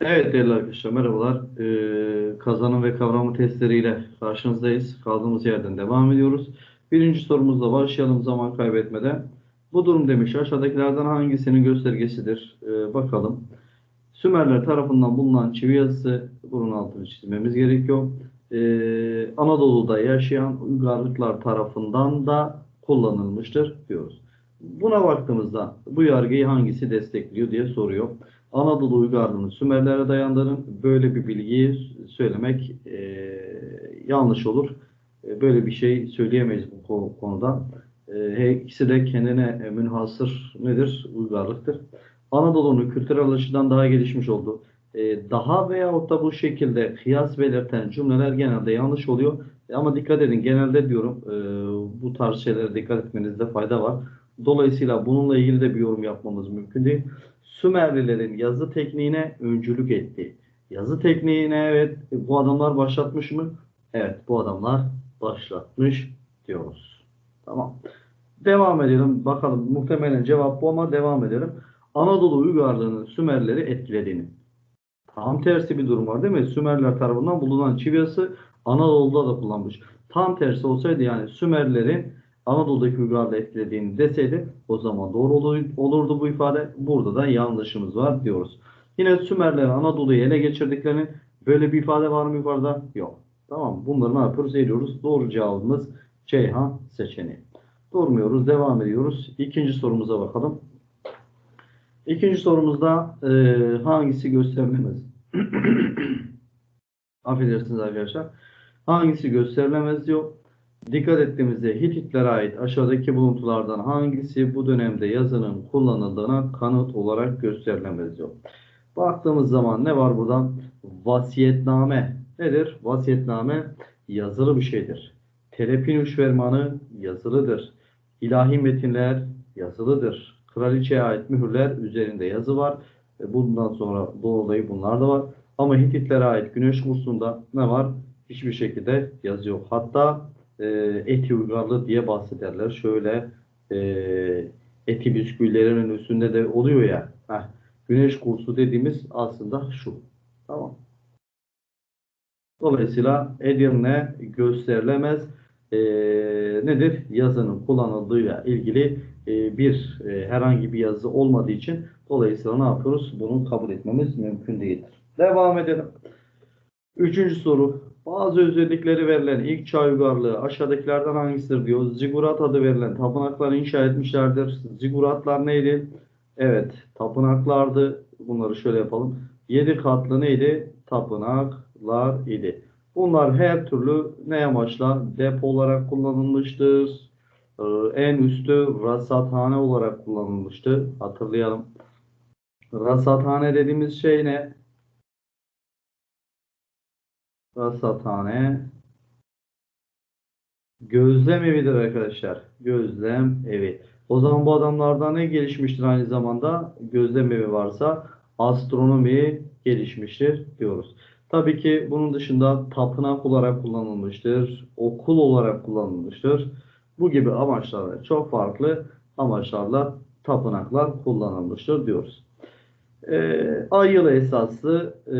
Evet değerli arkadaşlar merhabalar. Ee, kazanım ve kavramı testleriyle karşınızdayız. Kaldığımız yerden devam ediyoruz. Birinci sorumuzla başlayalım zaman kaybetmeden. Bu durum demiş aşağıdakilerden hangisinin göstergesidir? Ee, bakalım. Sümerler tarafından bulunan çivi yazısı bunun altını çizmemiz gerekiyor. Ee, Anadolu'da yaşayan uygarlıklar tarafından da kullanılmıştır diyoruz. Buna baktığımızda bu yargıyı hangisi destekliyor diye soruyor. Anadolu uygarlığının Sümerlere dayandığını böyle bir bilgiyi söylemek e, yanlış olur. E, böyle bir şey söyleyemeyiz bu ko- konuda. E, ikisi de kendine münhasır nedir? Uygarlıktır. Anadolu'nun kültürel açıdan daha gelişmiş oldu. E, daha veyahut da bu şekilde kıyas belirten cümleler genelde yanlış oluyor. E, ama dikkat edin genelde diyorum e, bu tarz şeylere dikkat etmenizde fayda var. Dolayısıyla bununla ilgili de bir yorum yapmamız mümkün değil. Sümerlilerin yazı tekniğine öncülük etti. Yazı tekniğine evet bu adamlar başlatmış mı? Evet bu adamlar başlatmış diyoruz. Tamam. Devam edelim. Bakalım muhtemelen cevap bu ama devam edelim. Anadolu uygarlığının Sümerleri etkilediğini. Tam tersi bir durum var değil mi? Sümerler tarafından bulunan çivi yazısı Anadolu'da da kullanmış. Tam tersi olsaydı yani Sümerlerin Anadolu'daki uygarlığı etkilediğini deseydi o zaman doğru olur- olurdu bu ifade. Burada da yanlışımız var diyoruz. Yine Sümerler Anadolu'yu ele geçirdiklerini böyle bir ifade var mı yukarıda? Yok. Tamam Bunları ne yapıyoruz? Ediyoruz. Doğru cevabımız Ceyhan seçeneği. Durmuyoruz. Devam ediyoruz. İkinci sorumuza bakalım. İkinci sorumuzda e, hangisi gösterilemez? Affedersiniz arkadaşlar. Hangisi gösterilemez diyor. Dikkat ettiğimizde Hititlere ait aşağıdaki buluntulardan hangisi bu dönemde yazının kullanıldığına kanıt olarak gösterilemez diyor. Baktığımız zaman ne var buradan? Vasiyetname nedir? Vasiyetname yazılı bir şeydir. Telepinüş fermanı yazılıdır. İlahi metinler yazılıdır. Kraliçeye ait mühürler üzerinde yazı var. Bundan sonra dolayı bunlar da var. Ama Hititlere ait güneş kursunda ne var? Hiçbir şekilde yazı yok. Hatta e, eti uygarlığı diye bahsederler. Şöyle e, eti bisküvilerinin üstünde de oluyor ya. Heh, güneş kursu dediğimiz aslında şu. Tamam. Dolayısıyla Edirne gösterilemez e, nedir? Yazının kullanıldığıyla ilgili e, bir e, herhangi bir yazı olmadığı için dolayısıyla ne yapıyoruz? Bunu kabul etmemiz mümkün değildir. Devam edelim. Üçüncü soru. Bazı özellikleri verilen ilk çağ uygarlığı aşağıdakilerden hangisidir diyor. Zigurat adı verilen tapınakları inşa etmişlerdir. Ziguratlar neydi? Evet, tapınaklardı. Bunları şöyle yapalım. Yedi katlı neydi? Tapınaklar idi. Bunlar her türlü ne amaçla? Depo olarak kullanılmıştır. Ee, En üstü rasathane olarak kullanılmıştı. Hatırlayalım. Rasathane dediğimiz şey ne? Rasathane gözlem evidir arkadaşlar. Gözlem evi. O zaman bu adamlardan ne gelişmiştir aynı zamanda? Gözlem evi varsa astronomi gelişmiştir diyoruz. Tabii ki bunun dışında tapınak olarak kullanılmıştır. Okul olarak kullanılmıştır. Bu gibi amaçlarla çok farklı amaçlarla tapınaklar kullanılmıştır diyoruz. Ee, ay yılı esaslı e,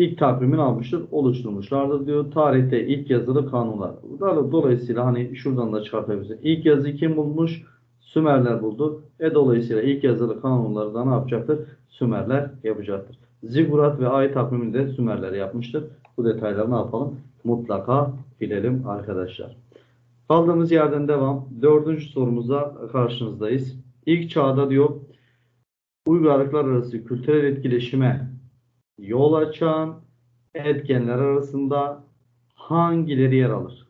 ilk takvimini almıştır, oluşturmuşlardır diyor. Tarihte ilk yazılı kanunlar. Dol- Dolayısıyla hani şuradan da çıkartabiliriz. İlk yazıyı kim bulmuş? Sümerler buldu. E dolayısıyla ilk yazılı kanunları da ne yapacaktır? Sümerler yapacaktır. Zigurat ve ay takvimini de Sümerler yapmıştır. Bu detayları ne yapalım? Mutlaka bilelim arkadaşlar. Kaldığımız yerden devam. Dördüncü sorumuza karşınızdayız. İlk çağda diyor uygarlıklar arası kültürel etkileşime yol açan etkenler arasında hangileri yer alır?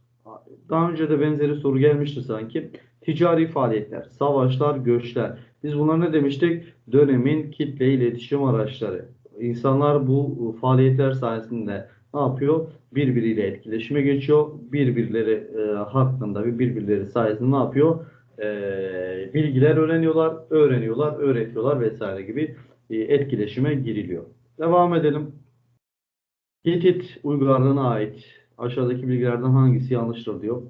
Daha önce de benzeri soru gelmişti sanki. Ticari faaliyetler, savaşlar, göçler. Biz bunlara ne demiştik? Dönemin kitle iletişim araçları. İnsanlar bu faaliyetler sayesinde ne yapıyor? Birbiriyle etkileşime geçiyor. Birbirleri e, hakkında ve birbirleri sayesinde ne yapıyor? E, bilgiler öğreniyorlar, öğreniyorlar, öğretiyorlar vesaire gibi e, etkileşime giriliyor. Devam edelim. Hitit uygarlığına ait aşağıdaki bilgilerden hangisi yanlıştır diyor.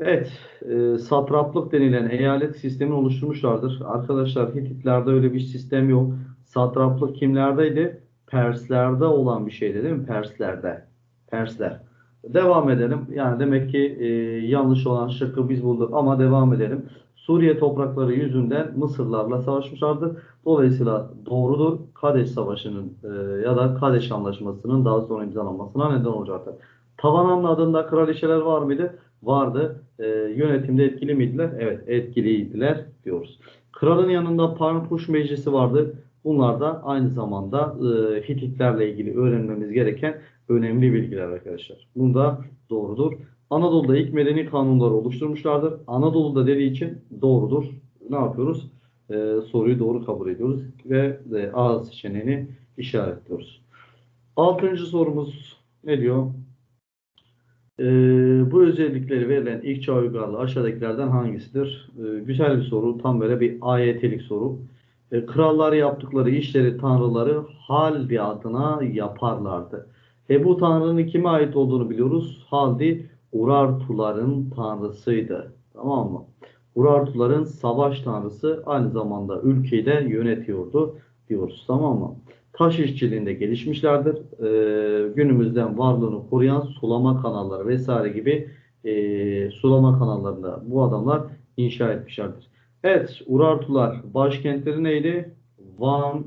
Evet, e, satraplık denilen eyalet sistemini oluşturmuşlardır. Arkadaşlar Hititlerde öyle bir sistem yok. Satraplık kimlerdeydi? Perslerde olan bir şeydi değil mi? Perslerde. Persler. Devam edelim. Yani demek ki e, yanlış olan şıkkı biz bulduk ama devam edelim. Suriye toprakları yüzünden Mısırlarla savaşmışlardır. Dolayısıyla doğrudur. Kadeş Savaşı'nın e, ya da Kadeş Anlaşması'nın daha sonra imzalanmasına neden olacaktır. Tavananlı adında kraliçeler var mıydı? Vardı. E, yönetimde etkili miydiler? Evet, etkiliydiler diyoruz. Kralın yanında Parnpuş Meclisi vardı. Bunlar da aynı zamanda e, Hititlerle ilgili öğrenmemiz gereken önemli bilgiler arkadaşlar. Bunda doğrudur. Anadolu'da ilk medeni kanunları oluşturmuşlardır. Anadolu'da dediği için doğrudur. Ne yapıyoruz? Ee, soruyu doğru kabul ediyoruz ve e, A seçeneğini işaretliyoruz. Altıncı sorumuz ne diyor? Ee, bu özellikleri verilen ilk çağ uygarlığı aşağıdakilerden hangisidir? Ee, güzel bir soru. Tam böyle bir ayetlik soru. Ee, krallar yaptıkları işleri tanrıları Haldi adına yaparlardı. E bu tanrının kime ait olduğunu biliyoruz. Haldi Urartuların tanrısıydı. Tamam mı? Urartuların savaş tanrısı aynı zamanda ülkeyi de yönetiyordu diyoruz. Tamam mı? Taş işçiliğinde gelişmişlerdir. Ee, günümüzden varlığını koruyan sulama kanalları vesaire gibi e, sulama kanallarında bu adamlar inşa etmişlerdir. Evet, Urartular başkentleri neydi? Van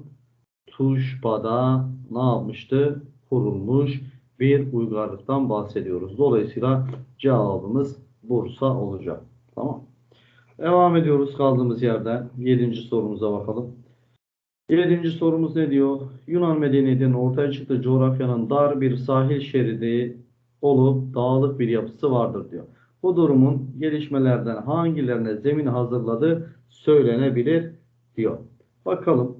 Tuşba'da ne yapmıştı? Kurulmuş bir uygarlıktan bahsediyoruz. Dolayısıyla cevabımız Bursa olacak. Tamam. Devam ediyoruz kaldığımız yerden. Yedinci sorumuza bakalım. Yedinci sorumuz ne diyor? Yunan medeniyetinin ortaya çıktığı coğrafyanın dar bir sahil şeridi olup dağlık bir yapısı vardır diyor. Bu durumun gelişmelerden hangilerine zemin hazırladığı söylenebilir diyor. Bakalım.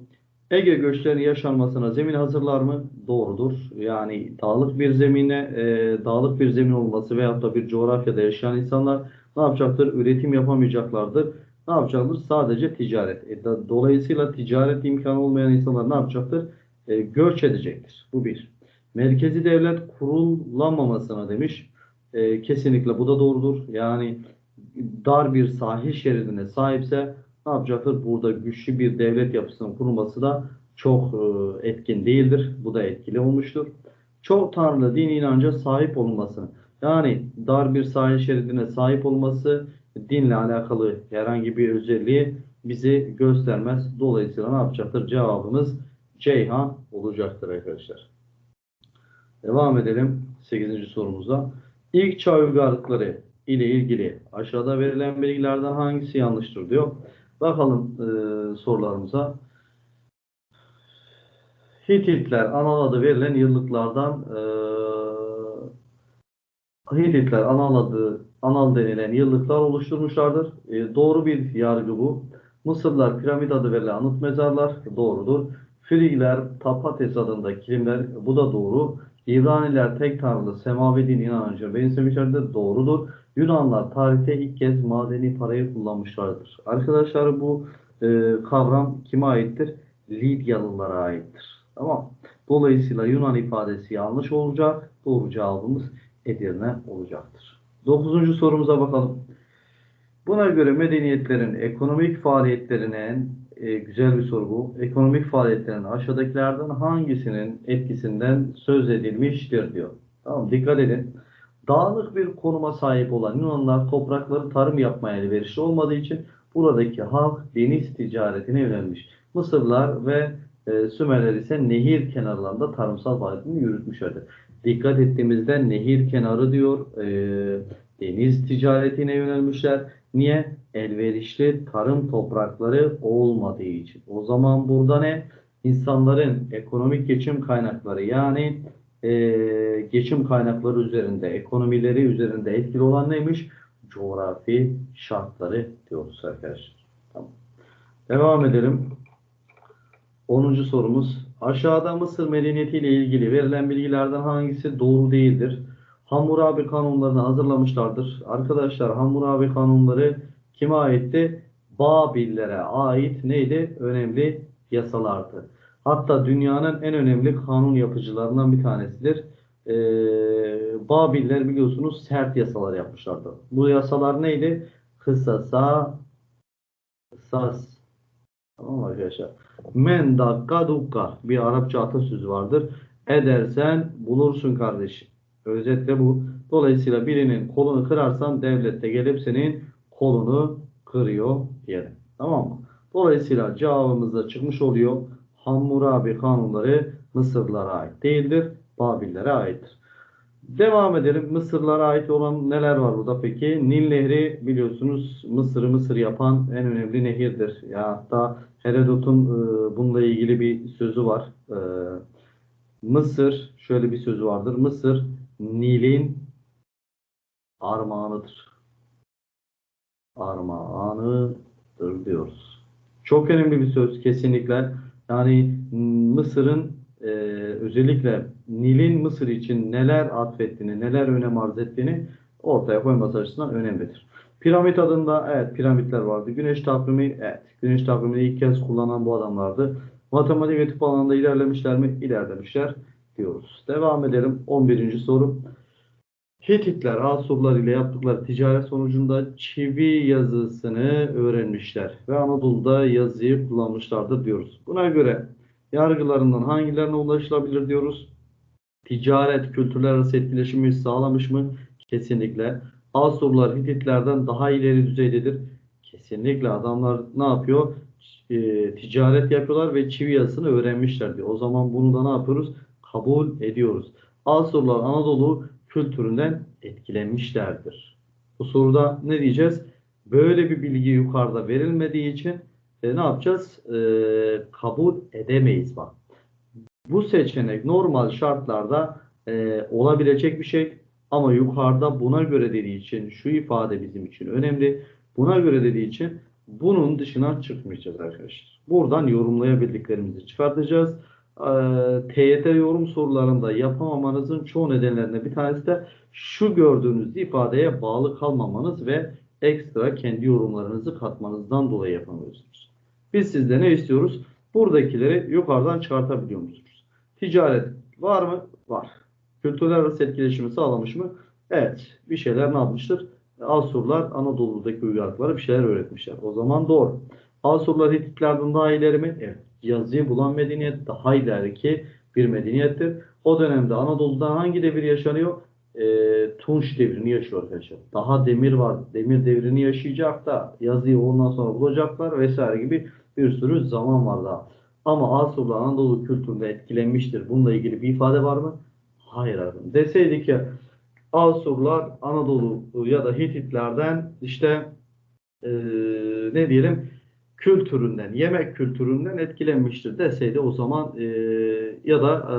Ege göçlerinin yaşanmasına zemin hazırlar mı? Doğrudur. Yani dağlık bir zemine, e, dağlık bir zemin olması veyahut da bir coğrafyada yaşayan insanlar ne yapacaktır? Üretim yapamayacaklardır. Ne yapacaktır? Sadece ticaret. E, da- dolayısıyla ticaret imkanı olmayan insanlar ne yapacaktır? E, göç edecektir. Bu bir. Merkezi devlet kurulamamasına demiş. E, kesinlikle bu da doğrudur. Yani dar bir sahil şeridine sahipse ne yapacaktır? Burada güçlü bir devlet yapısının kurulması da çok e, etkin değildir. Bu da etkili olmuştur. Çok tanrılı dini inanca sahip olunması. Yani dar bir sahil şeridine sahip olması dinle alakalı herhangi bir özelliği bizi göstermez. Dolayısıyla ne yapacaktır? Cevabımız Ceyhan olacaktır arkadaşlar. Devam edelim 8. sorumuza. İlk çağ uygarlıkları ile ilgili aşağıda verilen bilgilerden hangisi yanlıştır diyor. Bakalım e, sorularımıza. Hititler anal adı verilen yıllıklardan e, Hititler anal adı anal denilen yıllıklar oluşturmuşlardır. E, doğru bir yargı bu. Mısırlar piramit adı verilen anıt mezarlar doğrudur. Frigler Tapates adında kilimler bu da doğru. İbraniler tek tanrılı semavi din inancı benimsemişlerdir doğrudur. Yunanlar tarihte ilk kez madeni parayı kullanmışlardır. Arkadaşlar bu e, kavram kime aittir? Lidyalılara aittir. Tamam. Dolayısıyla Yunan ifadesi yanlış olacak. Doğru cevabımız Edirne olacaktır. Dokuzuncu sorumuza bakalım. Buna göre medeniyetlerin ekonomik faaliyetlerinin e, güzel bir soru bu. Ekonomik faaliyetlerin aşağıdakilerden hangisinin etkisinden söz edilmiştir diyor. Tamam dikkat edin. Dağlık bir konuma sahip olan Yunanlar toprakları tarım yapmaya elverişli olmadığı için buradaki halk deniz ticaretine yönelmiş. Mısırlar ve e, Sümerler ise nehir kenarlarında tarımsal faaliyetini yürütmüşlerdir. Dikkat ettiğimizde nehir kenarı diyor, e, deniz ticaretine yönelmişler. Niye? Elverişli tarım toprakları olmadığı için. O zaman burada ne? İnsanların ekonomik geçim kaynakları yani e, geçim kaynakları üzerinde, ekonomileri üzerinde etkili olan neymiş? Coğrafi şartları diyoruz arkadaşlar. Tamam. Devam edelim. 10. sorumuz. Aşağıda Mısır medeniyeti ile ilgili verilen bilgilerden hangisi doğru değildir? Hammurabi kanunlarını hazırlamışlardır. Arkadaşlar Hammurabi kanunları kime aitti? Babillere ait neydi? Önemli yasalardı. Hatta dünyanın en önemli kanun yapıcılarından bir tanesidir. Ee, Babiller biliyorsunuz sert yasalar yapmışlardı. Bu yasalar neydi? Kısasa, kısas, Tamam arkadaşlar? Men dakka dukka bir Arapça atasözü vardır. Edersen bulursun kardeşim. Özetle bu. Dolayısıyla birinin kolunu kırarsan devlet de gelip senin kolunu kırıyor diyelim. Tamam mı? Dolayısıyla cevabımızda çıkmış oluyor. Hammurabi kanunları Mısırlılara ait değildir. Babillere aittir. Devam edelim. Mısırlara ait olan neler var burada peki? Nil Nehri biliyorsunuz Mısır'ı Mısır yapan en önemli nehirdir. Ya hatta Herodot'un e, bununla ilgili bir sözü var. E, Mısır şöyle bir sözü vardır. Mısır Nil'in armağanıdır. Armağanıdır diyoruz. Çok önemli bir söz kesinlikle. Yani Mısır'ın e, özellikle Nil'in Mısır için neler atfettiğini, neler önem arz ettiğini ortaya koyması açısından önemlidir. Piramit adında evet piramitler vardı. Güneş takvimi evet güneş takvimini ilk kez kullanan bu adamlardı. Matematik ve tıp alanında ilerlemişler mi? İlerlemişler diyoruz. Devam edelim. 11. soru. Hititler Asurlar ile yaptıkları ticaret sonucunda çivi yazısını öğrenmişler ve Anadolu'da yazıyı kullanmışlardır diyoruz. Buna göre yargılarından hangilerine ulaşılabilir diyoruz. Ticaret, kültürler arası etkileşimi sağlamış mı? Kesinlikle. Asurlar Hititlerden daha ileri düzeydedir. Kesinlikle adamlar ne yapıyor? E, ticaret yapıyorlar ve çivi yazısını öğrenmişler diyor. O zaman bunu da ne yapıyoruz? Kabul ediyoruz. Asurlar Anadolu kültüründen etkilenmişlerdir. Bu soruda ne diyeceğiz? Böyle bir bilgi yukarıda verilmediği için e, ne yapacağız? E, kabul edemeyiz bak. Bu seçenek normal şartlarda e, olabilecek bir şey ama yukarıda buna göre dediği için şu ifade bizim için önemli. Buna göre dediği için bunun dışına çıkmayacağız arkadaşlar. Buradan yorumlayabildiklerimizi çıkartacağız. Ee, TYT yorum sorularında yapamamanızın çoğu nedenlerinden bir tanesi de şu gördüğünüz ifadeye bağlı kalmamanız ve ekstra kendi yorumlarınızı katmanızdan dolayı yapamıyorsunuz. Biz sizde ne istiyoruz? Buradakileri yukarıdan çıkartabiliyor musunuz? Ticaret var mı? Var. Kültürler arası etkileşimi sağlamış mı? Evet. Bir şeyler ne yapmıştır? Asurlar Anadolu'daki uygarlıklara bir şeyler öğretmişler. O zaman doğru. Asurlar Hititlerden daha ileri mi? Evet. Yazıyı bulan medeniyet daha ileriki bir medeniyettir. O dönemde Anadolu'da hangi devir yaşanıyor? E, Tunç devrini yaşıyor arkadaşlar. Daha demir var. Demir devrini yaşayacak da yazıyı ondan sonra bulacaklar vesaire gibi bir sürü zaman var daha. Ama Asurlar Anadolu kültüründe etkilenmiştir. Bununla ilgili bir ifade var mı? Hayır abi. Deseydik ki Asurlar Anadolu ya da Hititlerden işte e, ne diyelim kültüründen, yemek kültüründen etkilenmiştir deseydi o zaman e, ya da e,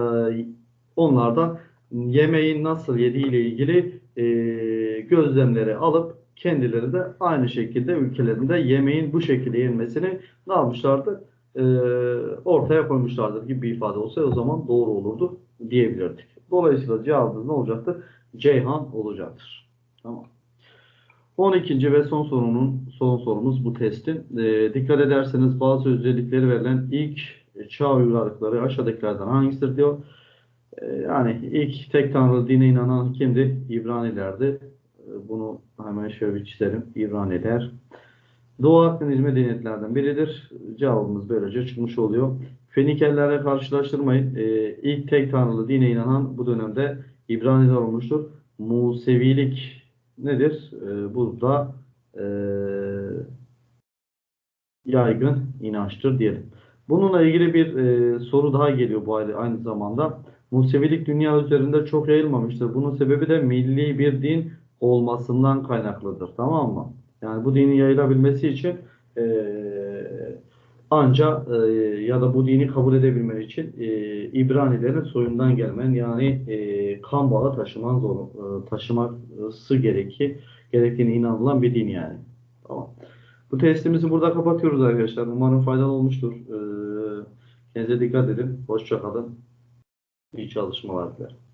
onlardan yemeğin nasıl yediğiyle ilgili e, gözlemleri alıp kendileri de aynı şekilde ülkelerinde yemeğin bu şekilde yenmesini ne yapmışlardı? E, ortaya koymuşlardır gibi bir ifade olsa o zaman doğru olurdu diyebilirdik. Dolayısıyla cevabımız ne olacaktır? Ceyhan olacaktır. Tamam. 12. ve son sorunun son sorumuz bu testin. E, dikkat ederseniz bazı özellikleri verilen ilk çağ uygarlıkları aşağıdakilerden hangisidir diyor. E, yani ilk tek tanrılı dine inanan kimdi? İbranilerdi. E, bunu hemen şöyle bir çizelim. İbraniler. Doğu Akdeniz medeniyetlerden biridir. Cevabımız böylece çıkmış oluyor. Fenikellerle karşılaştırmayın. E, ilk tek tanrılı dine inanan bu dönemde İbraniler olmuştur. Musevilik nedir? E, bu da e, yaygın inançtır diyelim. Bununla ilgili bir e, soru daha geliyor bu aynı, aynı zamanda. Musevilik dünya üzerinde çok yayılmamıştır. Bunun sebebi de milli bir din olmasından kaynaklıdır. Tamam mı? Yani bu dinin yayılabilmesi için e, anca e, ya da bu dini kabul edebilmen için e, İbranilerin soyundan gelmen yani e, kan bağı taşıman zor, e, taşıması gereki, gerektiğine inanılan bir din yani. Tamam. Bu testimizi burada kapatıyoruz arkadaşlar. Umarım faydalı olmuştur. E, kendinize dikkat edin. Hoşça kalın. İyi çalışmalar dilerim.